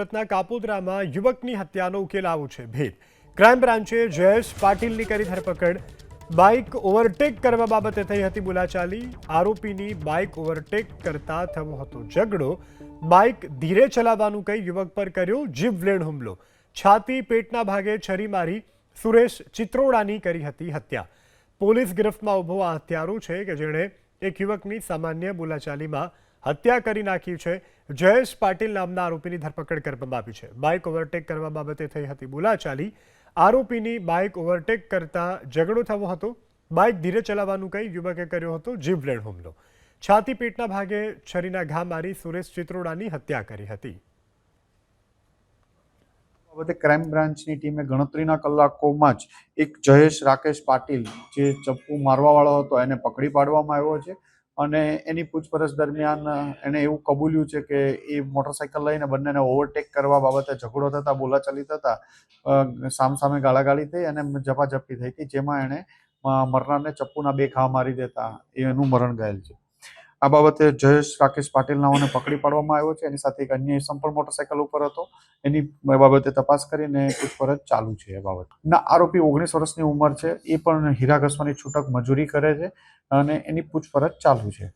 સુરતના કાપોદરામાં યુવકની હત્યાનો ઉકેલ આવો છે ભેદ. ક્રાઇમ બ્રાન્ચે જયેશ પાટીલની કરી ધરપકડ. બાઇક ઓવરટેક કરવા બાબતે થઈ હતી બોલાચાલી. આરોપીની બાઇક ઓવરટેક કરતા થયો હતો ઝઘડો. બાઇક ધીરે ચલાવવાનું કહી યુવક પર કર્યો જીવલેણ હુમલો. છાતી પેટના ભાગે છરી મારી સુરેશ ચિત્રોડાની કરી હતી હત્યા. પોલીસ ગિરફ્તમાં ઊભો આ હત્યારો છે કે જેણે એક યુવકની સામાન્ય બોલાચાલીમાં હત્યા કરી નાખી છે. જયેશ પાટીલ નામના આરોપીની ધરપકડ કરવામાં આવી છે. બાઇક ઓવરટેક કરવા બાબતે થઈ હતી બોલાચાલી. આરોપીની બાઇક ઓવરટેક કરતા ઝઘડો થયો હતો. બાઇક ધીરે ચલાવવાનું કહી યુવકે કર્યો હતો જીવલેણ હુમલો. છાતી પેટના ભાગે છરીના ઘા મારી સુરેશ ચિત્રોડાની હત્યા કરી હતી. બાબતે ક્રાઇમ બ્રાન્ચની ટીમે ગણતરીના કલાકોમાં જ એક જયેશ રાકેશ પાટીલ જે ચપ્પુ મારવાવાળો હતો એને પકડી પાડવામાં આવ્યો છે અને એની પૂછપરછ દરમિયાન એણે એવું કબૂલ્યું છે કે એ મોટરસાઇકલ લઈને બંનેને ઓવરટેક કરવા બાબતે ઝઘડો થતા, બોલાચાલી થતા સામસામે ગાળાગાળી થઈ અને ઝપાઝપી થઈ હતી જેમાં એણે મરનારને ચપ્પુના બે ઘા મારી દેતા. એનું મરણ ગયેલ છે. આ બાબતે જયેશ રાકેશ પાટીલ નાઓને પકડી પાડવામાં આવ્યો છે. એની સાથે એક અન્ય ઇસમ પણ મોટરસાઇકલ ઉપર હતો. એની બાબતે તપાસ કરીને પૂછપરછ ચાલુ છે એ બાબત. ના, આરોપી ઓગણીસ વર્ષની ઉંમર છે. એ પણ હીરા ઘસવાની છૂટક મજૂરી કરે છે અને એની પૂછપરછ ચાલુ છે.